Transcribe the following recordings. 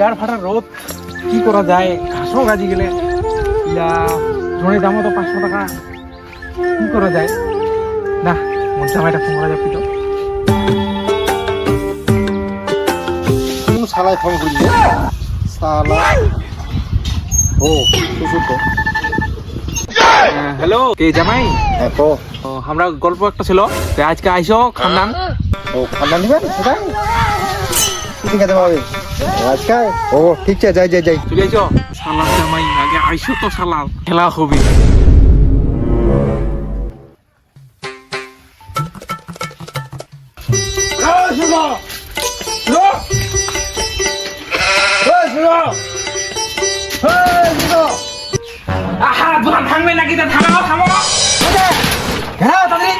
গাড় ফাটা রোদ কি করা যায়? ঘাসও গাজি গেলে। জনের দামও তো পাঁচশো টাকা। কি করা যায়? না মোর জামাইটা ফোন করা যাবে তো। শালায় ফোন করলি শালা। ও সুসুর তো হ্যালো কে জামাই? হ্যাঁ ও, আমরা গল্প একটা ছিল। আজকে আইসো খান্দান। ও খান্না নিবেন? সেটাই। কি খেতে পাবে আজকাল ও ঠিক আছে যাই যাই যাই। চলে আইসো সালাম জামাই আগে আইসো তো সালাম। খেলা হবে। আহা দোকান থামবে নাকি তা থামাও থামো। হ্যাঁ তাড়াতাড়ি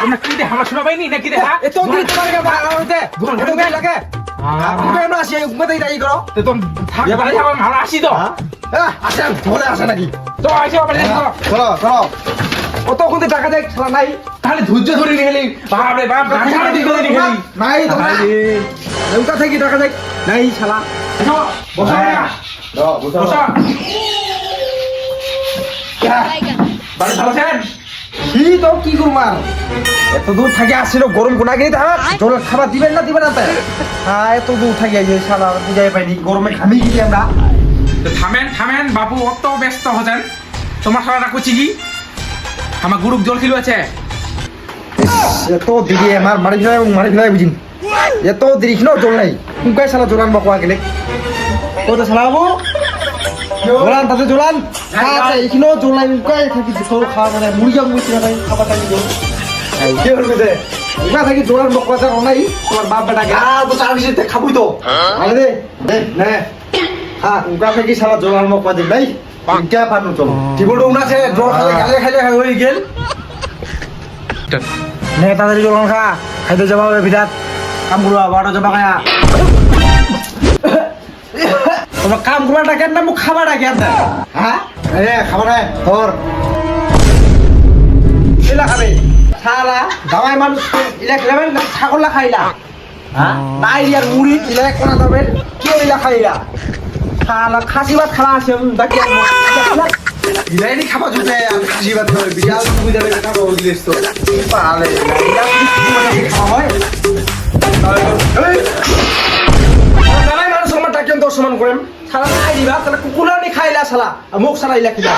তোমরা কি দে আমরা শোনা পাইনি নাকি দে হ্যাঁ? তোমার লাগে। তুমি না আসি উম্মতে দাই করো তো তুমি থাকবে ভালো ভালো আসি তো হ্যাঁ আসে ধরে আসে নাকি তো আইসো আবার চলো চলো কত কোনতে টাকা দেয় খেলা নাই তাহলে ধৈর্য ধরে নিয়ে গেলি বাপরে বাপ সারা দিন করে নিয়ে গেলি নাই তোমার নৌকা থেকে টাকা দেয় নাই শালা বসো বসো বসো বাড়ি ভালো কি তো কি এত দূর থেকে আসছিল গরম কোনা গিয়ে তাহার জল খাবার দিবেন না দিবেন না তাই হ্যাঁ এত দূর থেকে আইছে শালা বুঝাই পাইনি গরমে ঘামি গেছি আমরা। তো থামেন থামেন বাবু অত ব্যস্ত হতেন তোমার সারা রাখছি কি? আমার গ্রুপ জল খিলু আছে? এত দেরি আমার মারি ফেলাই মারি ফেলাই বুঝিন। এত দেরি খিনো জল নাই। কুকাই শালা জলান বকোয়া গেলে? কত শালা বাবু? জলান তাতে জলান। আচ্ছা এইখিনো জল নাই থাকি খাওয়া মানে মুড়িয়া মুড়ি নাই খাবার জল কি থাকি যা নাই তোমার বাপ বেটাকে। আ তো চার বিশে খাবই তো। আরে দে দে নে। হ্যাঁ থাকি উনাছে জল খালে গালে খাইলে হয়ে গেল। নে তাড়াতাড়ি জলন খা। খাইতে যাবা ভিতর কাম করবা বারোটা যাবা খায়া। তোমার কাম করবা ডাকেন না মোক খাবা ডাকেন না হ্যাঁ? এ খাবা না ধর এলা খাবে শালা দামাই মানুষ ইলা খেলাবেন না ছাগল খাইলা হ্যাঁ? নাই মুড়ি কোনা দাবেন খাইলা শালা খাসি ভাত খালা আছে ডাকি ইলাইনি খাবা জুতে আর খাসি ভাত খাবে বিশাল তুমি যাবে খাব গিলেস তো। পালে ইলা খাওয়া হয়? শালা নাই দিবা তাহলে কুকুরা নি খাইলা সালা আর মোক শালা ইলা কিলা